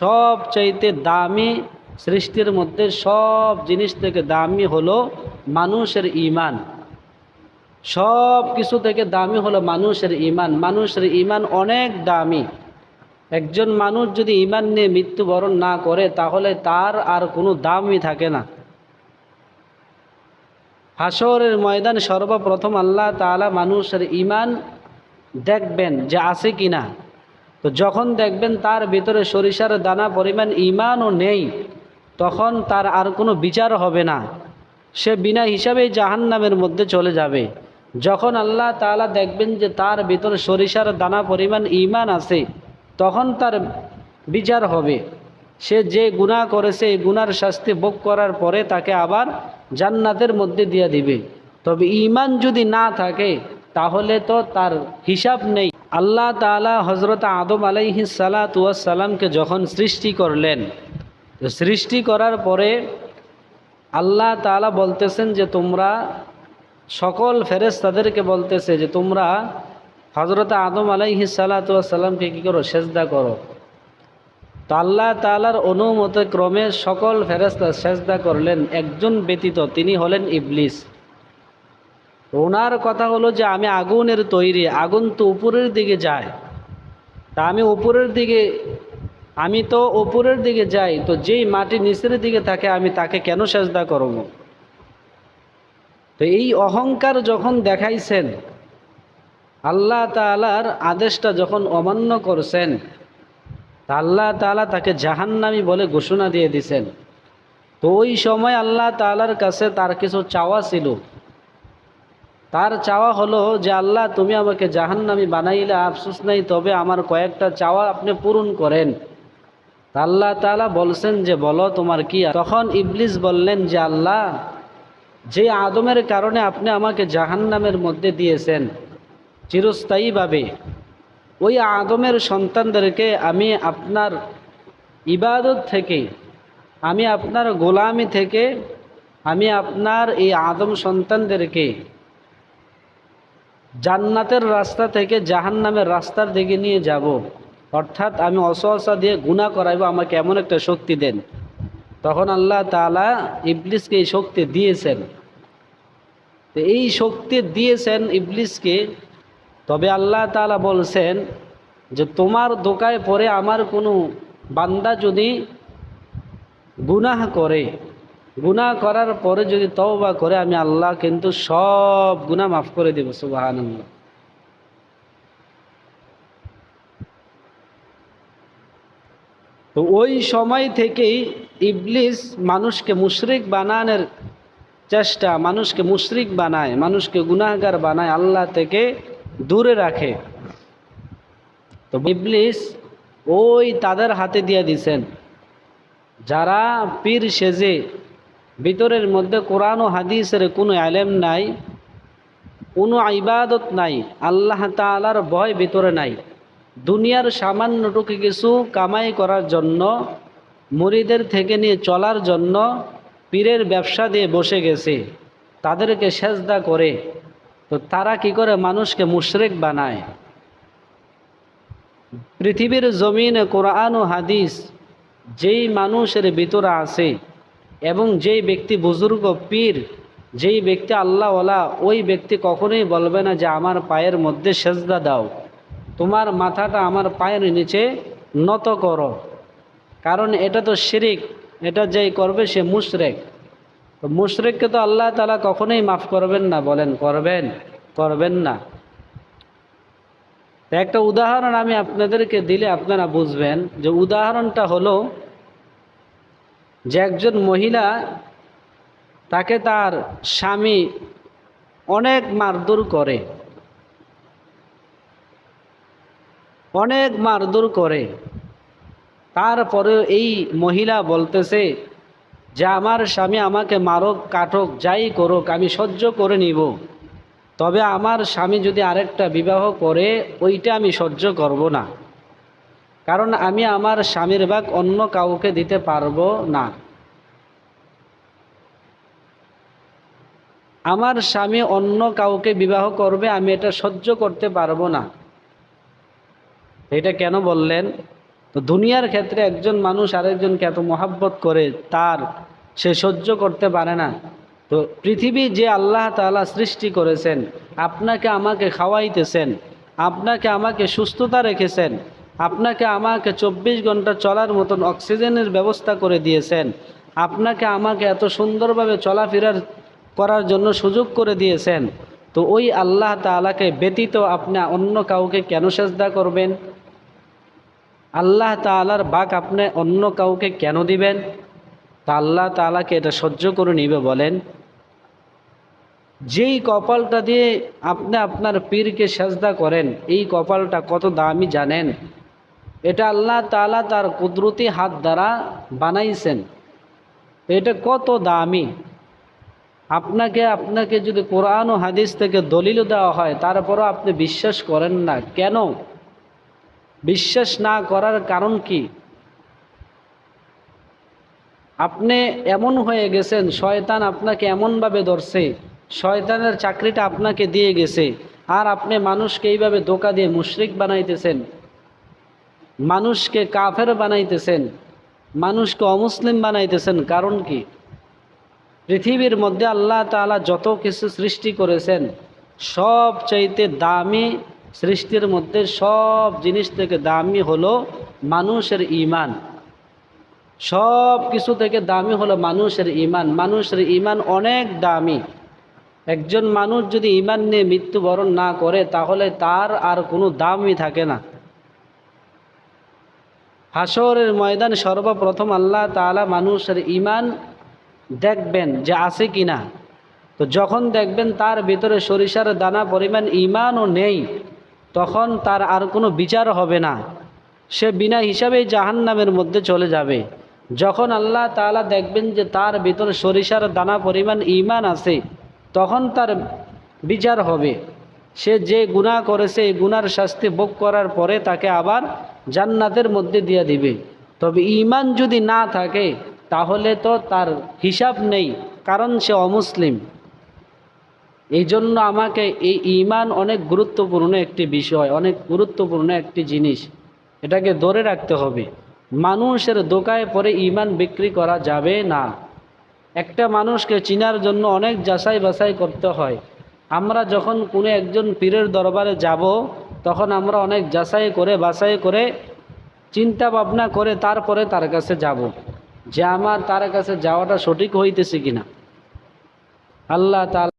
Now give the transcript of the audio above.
সব চাইতে দামি সৃষ্টির মধ্যে সব জিনিস থেকে দামি হলো মানুষের ইমান সব কিছু থেকে দামি হলো মানুষের ইমান মানুষের ইমান অনেক দামি। একজন মানুষ যদি ইমান নিয়ে মৃত্যুবরণ না করে, তাহলে তার আর কোনো দামই থাকে না। হাসরের ময়দান সর্বপ্রথম আল্লাহ তাআলা মানুষের ইমান দেখবেন যে আছে কি না তো যখন দেখবেন তার ভিতরে সরিষার দানা পরিমাণ ইমানও নেই, তখন তার আর কোনো বিচার হবে না। সে বিনা হিসাবেই জাহান্নামের মধ্যে চলে যাবে। যখন আল্লাহ তাআলা দেখবেন যে তার ভিতরে সরিষার দানা পরিমাণ ইমান আছে, তখন তার বিচার হবে। সে যে গুনাহ করেছে, এই গুনার শাস্তি ভোগ করার পরে তাকে আবার জান্নাতের মধ্যে দিয়ে দিবে। তবে ইমান যদি না থাকে তাহলে তো তার হিসাব নেই। আল্লাহ তাআলা হজরত আদম আলাইহি সালাতামকে যখন সৃষ্টি করলেন সৃষ্টি করার পরে আল্লাহ তাআলা বলতেছেন যে তোমরা, সকল ফেরেস তাদেরকে বলতেছে যে তোমরা হজরত আদম আলাইহি সালাতামকে কী করো, সেজদা করো। তো আল্লাহ তালার অনুমতে ক্রমে সকল ফেরেস্তা সেজদা করলেন, একজন ব্যতীত তিনি হলেন ইবলিস। ওনার কথা হলো যে আমি আগুনের তৈরি, আগুন তো উপরের দিকে যায়। তা আমি উপরের দিকে, আমি তো উপরের দিকে যাই, তো যেই মাটি নিচের দিকে থাকে, আমি তাকে কেন সেজদা করব? তো এই অহংকার যখন দেখাইছেন, আল্লাহ তালার আদেশটা যখন অমান্য করছেন, তা আল্লাহ তালা তাকে জাহান্নামি বলে ঘোষণা দিয়ে দিছেন। তো ওই সময় আল্লাহ তালার কাছে তার কিছু চাওয়া ছিল। তার চাওয়া হলো যে, আল্লাহ, তুমি আমাকে জাহান্নামি বানাইলে, আফসোস নাই, তবে আমার কয়েকটা চাওয়া আপনি পূরণ করেন। আল্লাহ তালা বলছেন যে, বলো, তোমার কি? তখন ইবলিস বললেন যে, আল্লাহ, যে আদমের কারণে আপনি আমাকে জাহান্নামের মধ্যে দিয়েছেন চিরস্থায়ীভাবে ওই আদমের সন্তানদেরকে আমি আপনার ইবাদত থেকে, আমি আপনার গোলামি থেকে, আমি আপনার এই আদম সন্তানদেরকে জান্নাতের রাস্তা থেকে জাহান্নামের রাস্তার দিকে নিয়ে যাব। অর্থাৎ আমি অসহসা দিয়ে গুণা করাইব, আমাকে এমন একটা শক্তি দেন। তখন আল্লাহ তালা ইবলিসকে এই শক্তি দিয়েছেন। তো এই শক্তি দিয়েছেন ইবলিসকে, তবে আল্লাহ তালা বলছেন যে, তোমার দোকায় পরে আমার কোনো বান্দা যদি গুনাহ করে গুনাহ করার পরে যদি তওবা করে, আমি আল্লাহ কিন্তু সব গুনাহ মাফ করে দেব সুবাহান তো ওই সময় থেকেই ইবলিস মানুষকে মুশরিক বানানোর চেষ্টা, মানুষকে মুশরিক বানায়, মানুষকে গুনাহগার বানায়, আল্লাহ থেকে দূরে রাখে। তো ইবলিস ওই তাদের হাতে দিয়ে দিছেন যারা পীর সেজে ভিতরের মধ্যে কোরআন ও হাদিসের কোনো আলেম নাই, কোনো ইবাদত নাই, আল্লাহ তালার ভয় ভিতরে নাই। দুনিয়ার সামান্যটুকু কিছু কামাই করার জন্য, মুড়িদের থেকে নিয়ে চলার জন্য পীরের ব্যবসা দিয়ে বসে গেছে, তাদেরকে সেজদা করে, তো তারা কি করে মানুষকে মুশরেক বানায়? পৃথিবীর জমিনে কোরআন ও হাদিস যেই মানুষের ভিতরে আছে এবং যেই ব্যক্তি বুজুর্গ, পীর, যেই ব্যক্তি আল্লাহওয়ালা, ওই ব্যক্তি কখনোই বলবে না যে আমার পায়ের মধ্যে সেজদা দাও। তোমার মাথাটা আমার পায়ের নিচে নত করো। কারণ এটা তো শিরিক, এটা যেই করবে সে মুশরেক। তো মুশরেককে তো আল্লাহ তালা কখনোই মাফ করবেন না, বলেন, করবেন করবেন না। একটা উদাহরণ আমি আপনাদেরকে দিলে আপনারা বুঝবেন যে উদাহরণটা হলো যে একজন মহিলা তাকে তার স্বামী অনেক মারধর করে। অনেক মারধর করে। তারপরে এই মহিলা বলতেছে যে, আমার স্বামী আমাকে মারক, কাটক, যাই করুক, আমি সহ্য করে নিব। তবে আমার স্বামী যদি আরেকটা বিবাহ করে, ওইটা আমি সহ্য করব না। কারণ আমি আমার স্বামীর ভাগ অন্য কাউকে দিতে পারব না। আমার স্বামী অন্য কাউকে বিবাহ করবে, আমি এটা সহ্য করতে পারব না। এটা কেন বললেন? তো দুনিয়ার ক্ষেত্রে একজন মানুষ আরেকজনকে এত মহাব্বত করে, তার সে সহ্য করতে পারে না। তো পৃথিবী যে আল্লাহ তাআলা সৃষ্টি করেছেন, আপনাকে আমাকে খাওয়াইতেছেন, আপনাকে আমাকে সুস্থতা রেখেছেন আপনাকে আমাকে চব্বিশ ঘণ্টা চলার মতন অক্সিজেনের ব্যবস্থা করে দিয়েছেন। আপনাকে আমাকে এত সুন্দরভাবে চলাফেরার করার জন্য সুযোগ করে দিয়েছেন। তো ওই আল্লাহ তাআলাকে ব্যতীত আপনি অন্য কাউকে কেন সেজদা করবেন? আল্লাহ তাআলার বাক আপনি অন্য কাউকে কেন দিবেন? তা আল্লাহ তাআলাকে এটা সহ্য করে নিবে বলেন। যেই কপালটা দিয়ে আপনি আপনার পীরকে সেজদা করেন, এই কপালটা কত দামি জানেন? এটা আল্লাহ তালা তার কুদরতি হাত দ্বারা বানাইছেন। এটা কত দামি? আপনাকে আপনাকে যদি কোরআন ও হাদিস থেকে দলিল দেওয়া হয়, তারপরও আপনি বিশ্বাস করেন না। কেন? বিশ্বাস না করার কারণ কি? আপনি এমন হয়ে গেছেন, শয়তান আপনাকে এমনভাবে ধরছে, শয়তানের চাকরিটা আপনাকে দিয়ে গেছে, আর আপনি মানুষকে এইভাবে ধোকা দিয়ে মুশরিক বানাইতেছেন। মানুষকে কাফের বানাইতেছেন, মানুষকে অমুসলিম বানাইতেছেন, কারণ কি? পৃথিবীর মধ্যে আল্লাহ তাআলা যত কিছু সৃষ্টি করেছেন সব চাইতে দামি সৃষ্টির মধ্যে সব জিনিস থেকে দামি হলো মানুষের ইমান সব কিছু থেকে দামি হলো মানুষের ইমান মানুষের ইমান অনেক দামি। একজন মানুষ যদি ইমান নিয়ে মৃত্যুবরণ না করে, তাহলে তার আর কোনো দামই থাকে না। হাসরের ময়দান সর্বপ্রথম আল্লাহ তালা মানুষের ইমান দেখবেন যে আছে কি না তো যখন দেখবেন তার ভিতরে সরিষার দানা পরিমাণ ইমানও নেই, তখন তার আর কোনো বিচার হবে না। সে বিনা হিসাবেই জাহান্নামের মধ্যে চলে যাবে। যখন আল্লাহ তালা দেখবেন যে তার ভিতরে সরিষার দানা পরিমাণ ইমান আছে, তখন তার বিচার হবে। সে যে গুনাহ করেছে, এই গুনার শাস্তি ভোগ করার পরে তাকে আবার জান্নাতের মধ্যে দিয়ে দিবে। তবে ইমান যদি না থাকে, তাহলে তো তার হিসাব নেই, কারণ সে অমুসলিম। এই জন্য আমাকে এই ইমান অনেক গুরুত্বপূর্ণ একটি বিষয়, অনেক গুরুত্বপূর্ণ একটি জিনিস। এটাকে ধরে রাখতে হবে। মানুষের দোকায় পরে ইমান বিক্রি করা যাবে না। একটা মানুষকে চিনার জন্য অনেক যাচাই বাছাই করতে হয়। আমরা যখন কোনো একজন পীরের দরবারে যাব তখন আমরা অনেক যাচাই করে, বাছাই করে চিন্তা ভাবনা করে তারপরে তার কাছে যাব যে আমার তার কাছে যাওয়াটা সঠিক হইতেছে কিনা। আল্লাহ তাআলা